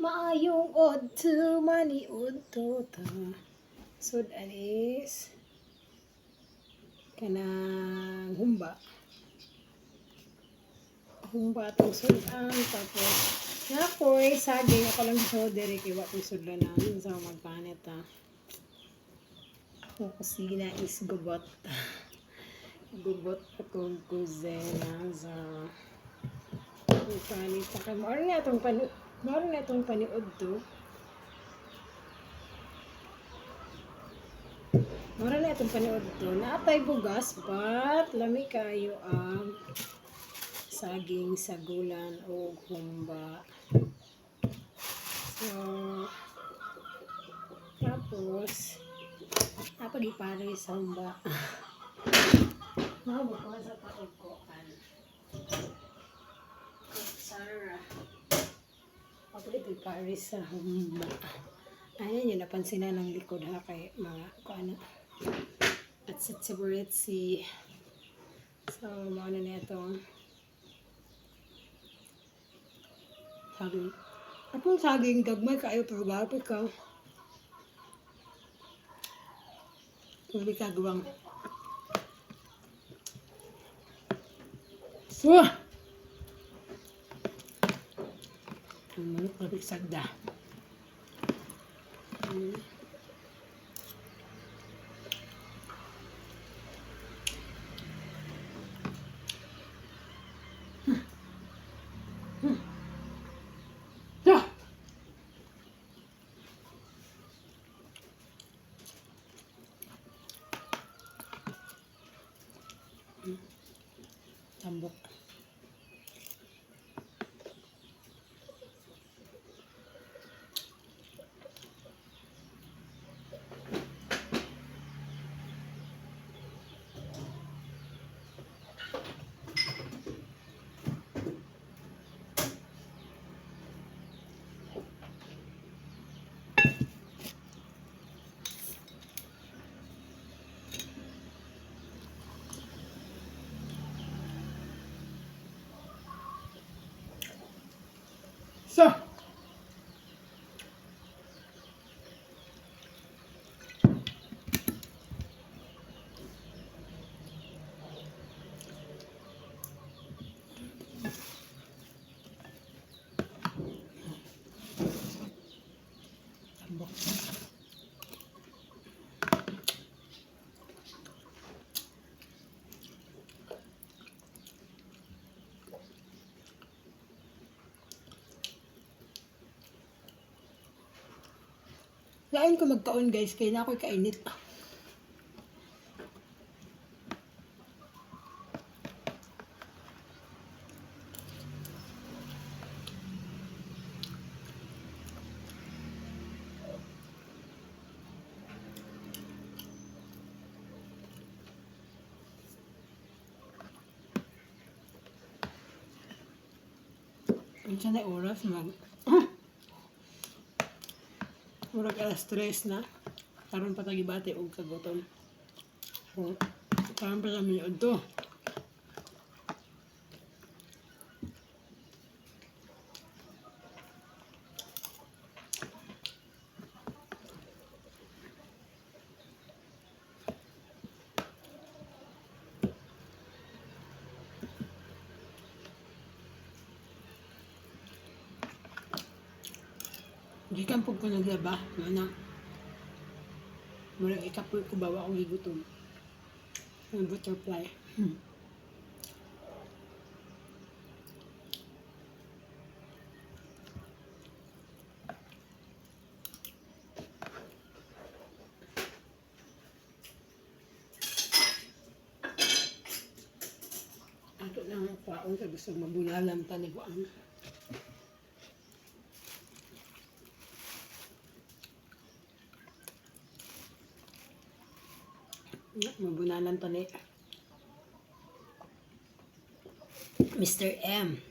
Maayong odto maniud to ta. Sud anis kanang humba. Humba atong sudan tapos nakoy saging ako lang so diri kay wa koy sudlan na sa magpanit ta. Ako kusina is gubot. Gubot akong kusina sa Panit pa kay Maro na itong panu Maro na itong paniod to. Maro na itong paniod to. Naatay bugas, but lami kayo ang saging sagulan o humba. So, tapos, napag ipari sa humba. Mabot ko sa paukoan. Sarah. Ako ito Paris sa humba. Ayan yun, napansin na ng likod ha kay mga kung ano. At sa si So, mauna na itong saging. Apong saging gagmay kayo pero gapit ka. Hindi ka gawang. Wah! Ang manok na bigsagda. Mm. Ah! Mm. Tambok. So, Lain ko magkaon guys, kaya na ako'y kainit. Ang na oras mag... Murag alas tres na. Karon pa tagi bate og kagutom. So, karon pa sa minod to. Di kan po ko naglaba. Ano? Murag ikapoy ko bawa akong higutom. Ang butterfly. Hmm. Ato lang ang kwaon sa gusto mabunalan tani Mabunalan to ni Mr. M.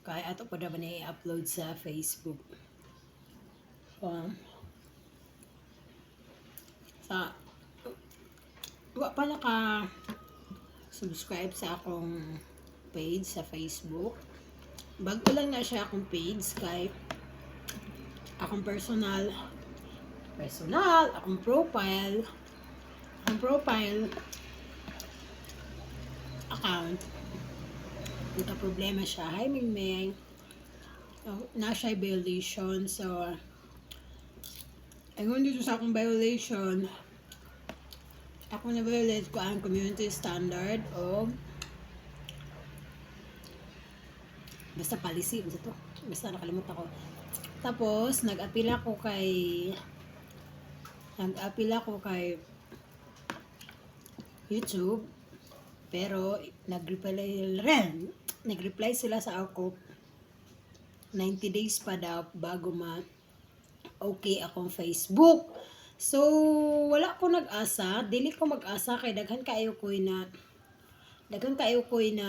Kaya ato pa naman i-upload sa Facebook. Um, sa wa pala ka subscribe sa akong page sa Facebook. Bago lang na siya akong page kay akong personal personal, akong profile ang profile account. Nagka problema siya. Hi Ming Ming. So, na siya violation so ayun dito sa akong violation ako na violate ko ang community standard o basta policy basta to. Basta nakalimutan ko. Tapos nag-appeal ako kay nag-appeal ako kay YouTube pero nag-reply rin. Nag-reply sila sa ako. 90 days pa daw bago ma okay akong Facebook. So wala ko nag-asa. Dili ko mag-asa kay daghan kayo ko na daghan kayo ko na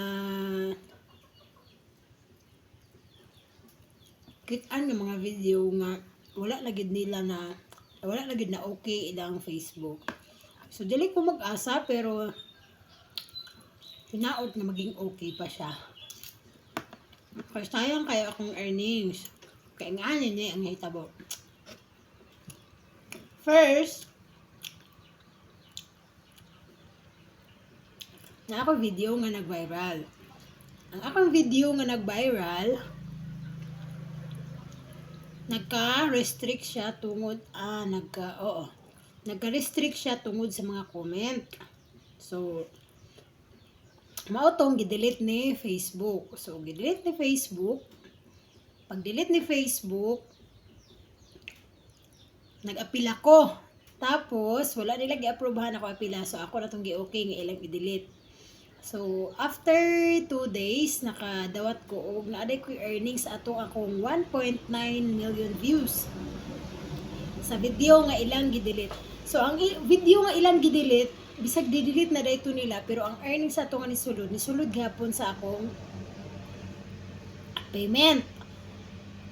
kitaan ng mga video nga wala na gid nila na wala na gid na okay ilang Facebook. So dili ko mag-asa pero hinaot na maging okay pa siya. Kasi sayang kaya akong earnings. Kaya nga niya ang hitabo. First, na ako video nga nag-viral. Ang akong video nga nag-viral, nagka-restrict siya tungod, ah, nagka, oo, nagka-restrict siya tungod sa mga comment. So, mao tong gidelete ni Facebook. So, gidelete ni Facebook. Pag delete ni Facebook, nag-apil ako. Tapos, wala nila gi-approvehan ako apila. So, ako na itong gi-okay nga ilang i-delete. So, after 2 days, nakadawat ko og naaday ko earnings atong akong 1.9 million views sa video nga ilang gidelete. So, ang video nga ilang gidelete, bisag didelete na dayto nila, pero ang earnings ato nga nisulod, nisulod gihapon sa akong payment.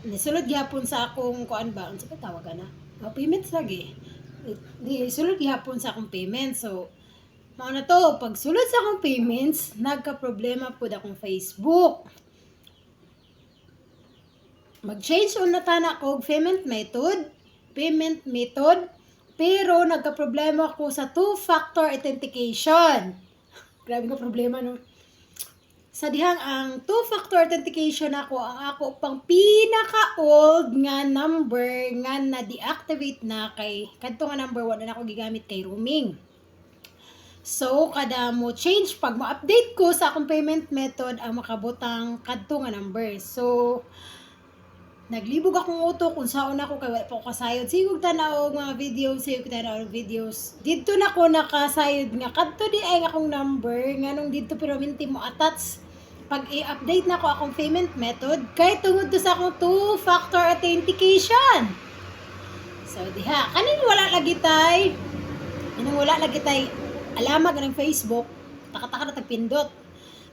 Nisulod gihapon sa akong kuan ba? Unsa ba tawag na? Oh, payment lagi. Di sulod gihapon sa akong payment. So, mao na to, pag sulod sa akong payments, nagka-problema po akong Facebook. Mag-change on na tana ko og payment method, payment method, pero nagka-problema ko sa two-factor authentication. Grabe ka problema, no? Sa dihang ang two-factor authentication ako, ang ako pang pinaka-old nga number nga na-deactivate na kay, kadto nga number 1 na ako gigamit kay roaming. So, kada mo change, pag mo update ko sa akong payment method, ang makabutang kadto nga number. So, naglibog akong auto kung saan ako kay wala pa ko kasayod. Sigog tanaw mga videos, sigog tanaw videos. Dito na ko nakasayod nga kadto di ay akong number nganong dito pero minti mo attach pag i-update na ko akong payment method kay tungod to sa akong two factor authentication. So diha, kanin wala lagi tay. Kanang wala lagi tay alamag ng Facebook, taka-taka na tagpindot.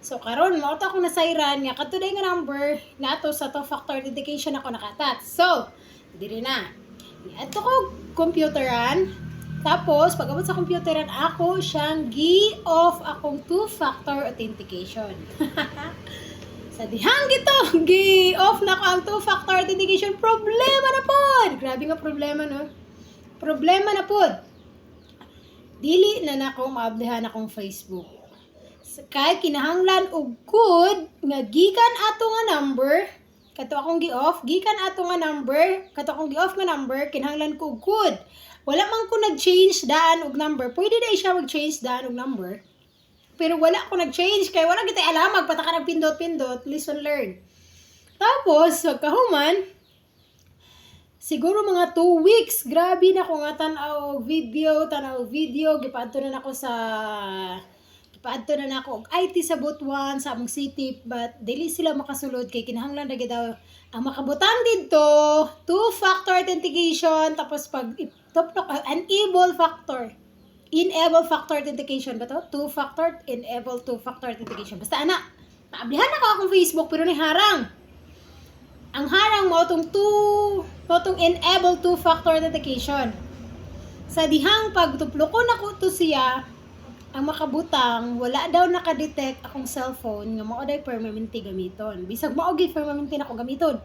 So karon mao to akong nasayran nga kadto day nga number nga ato sa two factor authentication ako nakatat. So, diri na. Ato ko computeran. Tapos, pag abot sa computeran, ako siyang gi-off akong two-factor authentication. sa dihang gito, gi-off na ko ang two-factor authentication. Problema na pod! Grabe nga problema, no? Problema na pod. Dili na nako maablihan akong Facebook. Kay kinahanglan og good nga gikan ato nga number, kato akong gi-off, gikan ato nga number, kato akong gi-off nga number, kinahanglan ko good. Wala man ko nag-change daan og number. Pwede na siya mag-change daan og number. Pero wala ko nag-change kay wala kita alam magpata ka ng pindot-pindot, listen learn. Tapos, pagkahuman, siguro mga 2 weeks, grabe na ko nga tanaw video, tanaw video, gipaadto na nako sa gipaadto na nako og IT sa Butuan sa among city but dili sila makasulod kay kinahanglan na gid daw ang makabutang dito two factor authentication tapos pag top lock enable factor. Enable factor authentication ba to? Two factor enable two factor authentication. Basta ana naablihan ako akong Facebook pero ni harang. Ang harang mo tong two mo tong enable two factor authentication. Sa dihang pagtuplokon ako to siya ang makabutang wala daw nakadetect akong cellphone nga mao day permanente gamiton bisag mao gyud permanente na ako gamiton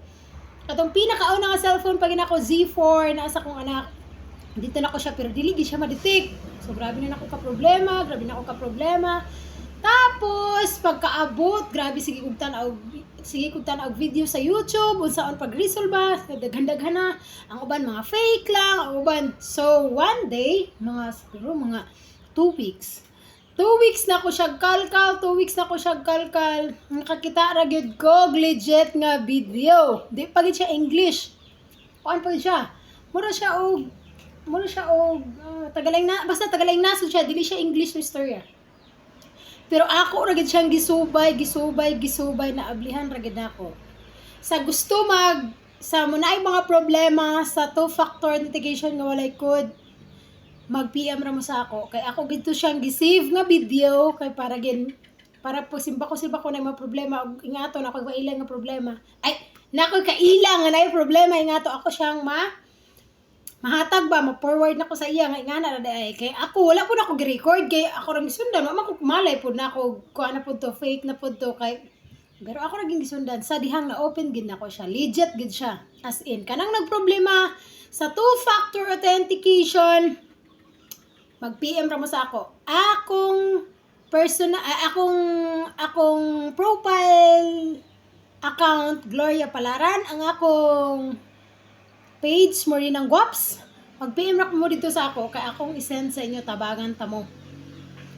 Katong pinakauna nga cellphone pag ako Z4 nasa kong anak. Dito na ko siya pero dili gi siya ma-detect. So grabe na ako ka problema, grabe na ako ka problema. Tapos pagkaabot, grabe sige kog tan-aw sige kog tan-aw video sa YouTube unsaon pag resolve daghan-daghan na. Ang uban mga fake lang, ang uban. So one day, mga siguro mga two weeks. Two weeks na ko siya kalkal, two weeks na ko siya kalkal. Nakakita ra gyud ko legit nga video. Di pa gid siya English. Kuan pa siya. Mura siya og mura siya og uh, tagalang na basta tagalang nasod siya dili siya English na istorya. Pero ako ra gid siyang gisubay, gisubay, gisubay na ablihan ra gid ako. Sa gusto mag sa muna mga problema sa two-factor authentication nga walay code, mag-PM ra mo sa ako. Kay ako gito siyang gi-save nga video kay para gin para po simba ko simba ko na mga problema. Ug ingato na ako kailang nga problema. Ay, nako kailang nga na problema. Ingato ako siyang ma mahatag ba? Ma-forward na ko sa iya nga ingana na ay kay ako wala po na ako gi-record. Kay ako ra gisundan wa ko malay po na ako kuha na po to fake na po to kay pero ako ra gisundan. Sa dihang na open gid nako siya. Legit gid siya. As in kanang nagproblema sa two factor authentication mag-PM ra mo sa ako. Akong personal akong akong profile account Gloria Palaran ang akong page mo rin ng Guaps. Mag-PM ra mo dito sa ako kay akong isend sa inyo tabangan ta mo.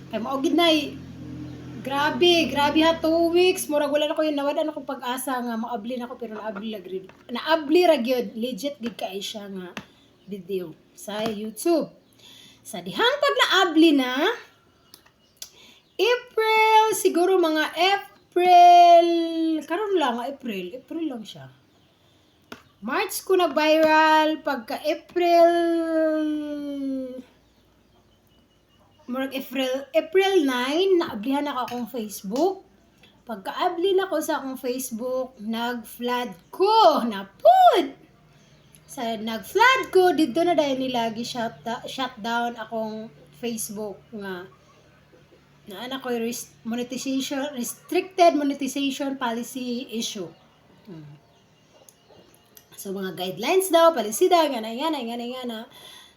Kay mao gid nay Grabe, grabe ha, two weeks. Murag wala na ko yung nawadan ako pag-asa nga maabli na ako pero naabli la gid. Naabli ra gyud, legit gid kay siya nga video sa YouTube. Sa dihang pag naabli na, April, siguro mga April, karon lang, April, April lang siya. March ko na viral, pagka April, murag April, April 9, naablihan ako akong Facebook. Pagka-abli na ko sa akong Facebook, nag-flood ko, napud! Sa nag-flood ko dito na dahil nilagi shut shutdown akong Facebook nga na anak ko monetization restricted monetization policy issue. Hmm. So mga guidelines daw policy daw nga na nga na.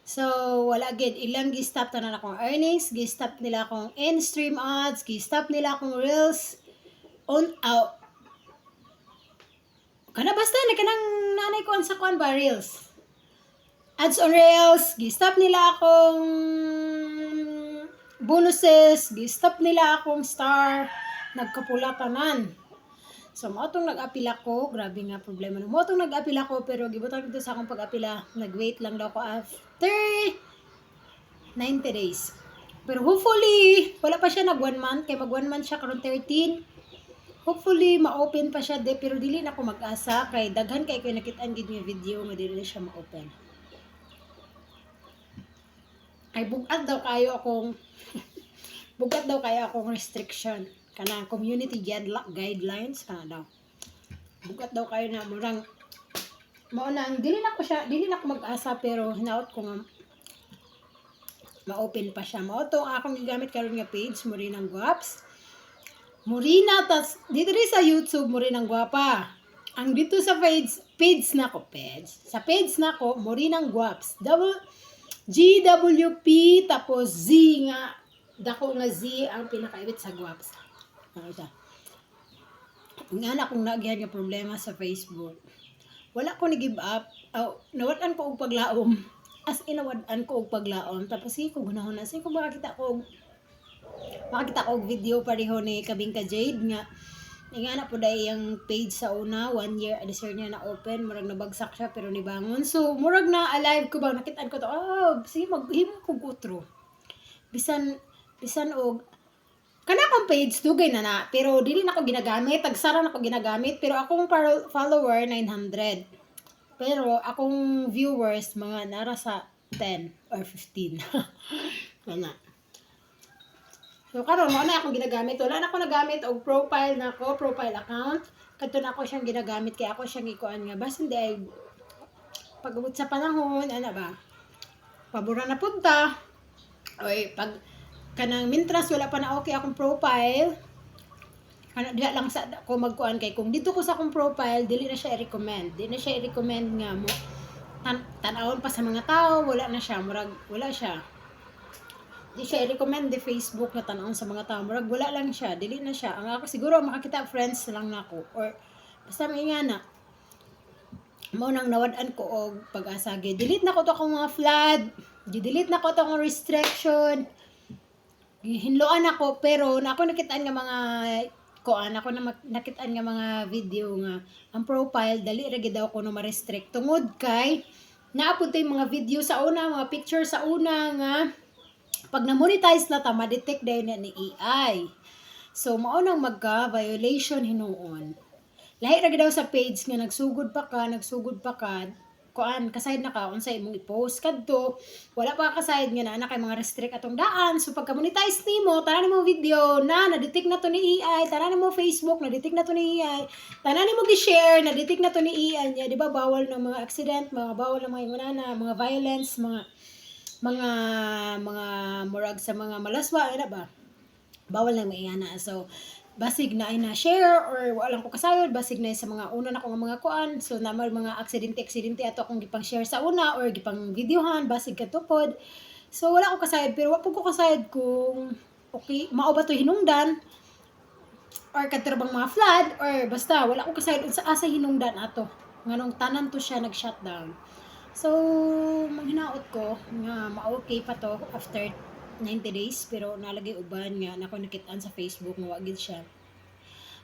So wala gid ilang gi-stop na akong earnings, gi-stop nila akong in-stream ads, gi-stop nila akong reels on out kana basta na kanang nanay ko sa kuan ba reels? Ads on reels gi-stop nila akong bonuses gi-stop nila akong star nagkapula tanan so mo tong nag-apil ako grabe nga problema. Mo tong nag-apil ako pero gibutang dito sa akong pag-apila nag-wait lang daw ako after 90 days. Pero hopefully wala pa siya nag one month kay mag one month siya karon 13 hopefully ma-open pa siya de pero dili na ko mag-asa. Kay daghan kay ko nakitaan gid nga video nga dili na siya ma-open. Ay bugat daw kayo akong bugat daw kayo akong restriction. Kana community guidelines kana daw. Bugat daw kayo na murang mao na ang dili na ko siya dili na ko mag-asa pero hinaot ko nga ma-open pa siya. Mao to akong gigamit karon nga page mo rin ang guaps Morina, tas dito sa YouTube mo rin ang. Ang dito sa page, page na ko, page. Sa page na ko, Morinang Guaps. Double, GWP, tapos Z nga. Dako nga Z ang pinakaibit sa Guaps. Ano siya? Nga na kung nagyan nga problema sa Facebook. Wala ko ni-give up. Oh, nawalan ko og paglaom. As in, nawalan ko og paglaom. Tapos, sige ko, gunahon na. Sige ko, makakita ko makakita ko video pareho ni Kabingka Jade nga nga na po dahil yung page sa una, one year, adisir niya na open, murag nabagsak siya, pero nibangon. So, murag na alive ko ba, nakitaan ko to, oh, sige, maghimo ko gutro. Bisan, bisan og, kana akong page, dugay na na, pero dili na ko ginagamit, tagsara na ko ginagamit, pero akong follower, 900. Pero, akong viewers, mga nara sa 10 or 15. Wala. So karon mo na ako ginagamit. Wala na ako nagamit og profile na ko, profile account. Kadto na ako siyang ginagamit kaya ako siyang ikuan nga hindi ay pagabot sa panahon, ano ba? Pabura na punta. Oy, pag kanang mintras wala pa na okay akong profile. ano diha lang sa ko magkuan kay kung dito ko sa akong profile dili na siya i-recommend di na siya i-recommend nga mo tan tanawon pa sa mga tao wala na siya murag wala siya di siya i-recommend di Facebook na tanawon sa mga tao murag wala lang siya dili na siya. Ang ako siguro makakita friends lang nako or basta may nga na mo nang nawadan ko og pag-asa delete na ko to akong mga flood. Gi-delete na ko to akong restriction. Hinloan ako pero na ako nakitaan nga mga kuan ako na nakitaan nga mga video nga ang profile dali ra gid daw ko no ma-restrict. Tungod kay naapod mga video sa una mga picture sa una nga pag na-monetize na ta ma-detect dahil na ni AI so mao nang magka violation hinuon. Lahi ra daw sa page nga nagsugod pa ka nagsugod pa ka kuan kasayad na ka unsay imong i-post. Kadto wala pa kasayad nga na na kay mga restrict atong daan. So pagka monetize nimo tanan nimo video na na-detect na to ni AI tanan nimo Facebook na-detect na to ni AI tanan nimo gi-share na-detect na to ni AI niya. Di ba bawal ng mga accident mga bawal ng mga ingunana mga violence mga mga mga murag sa mga malaswa ana ba? Bawal na may ana so basig na ay na share or walang ko kasayod basig na sa mga una na ko nga mga kuan. So na mga aksidente aksidente ato akong gipang share sa una or gipang videohan basig katupod so wala ko kasayod pero wa po ko kasayod kung okay mao ba to hinungdan or katrabang mga flood or basta wala ko kasayod sa asa hinungdan ato. Nganong tanan to siya nag shutdown so manghinaot ko nga ma-okay pa to after 90 days pero nalagay uban nga nako nakitaan sa Facebook nga wagid siya.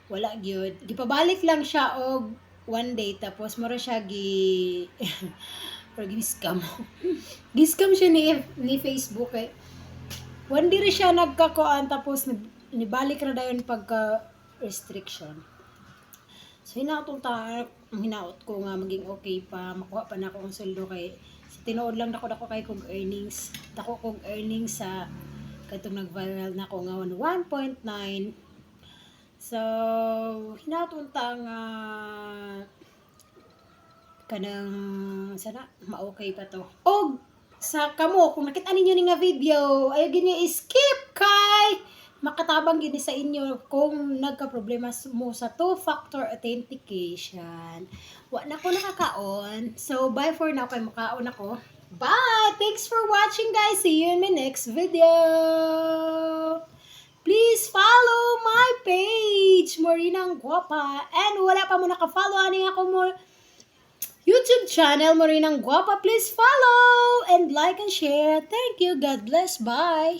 Wala gyud. Gipabalik lang siya og one day tapos mura siya gi or gi-scam. Gi-scam siya ni ni Facebook eh. One day siya nagkakuan tapos nib- nibalik na dayon pagka restriction so hinaotong ta ang hinaot ko nga maging okay pa. Makuha pa na ako ang sweldo kay sa tinuod lang dako dako kay kog earnings. Dako kog earnings sa katong nag-viral na ako nga 1.9 so hinaotong nga kanang sana ma-okay pa to. Og sa kamo kung nakita ninyo ni nga video ayo gini skip kay makatabang gini sa inyo kung nagka-problema mo sa two-factor authentication. Wa na ko nakakaon. So, bye for now. Kay makaon ako. Bye! Thanks for watching, guys. See you in my next video. Please follow my page, Morinang Guapa. And wala pa mo naka-follow, ano ako mo YouTube channel, Morinang Guapa. Please follow and like and share. Thank you. God bless. Bye.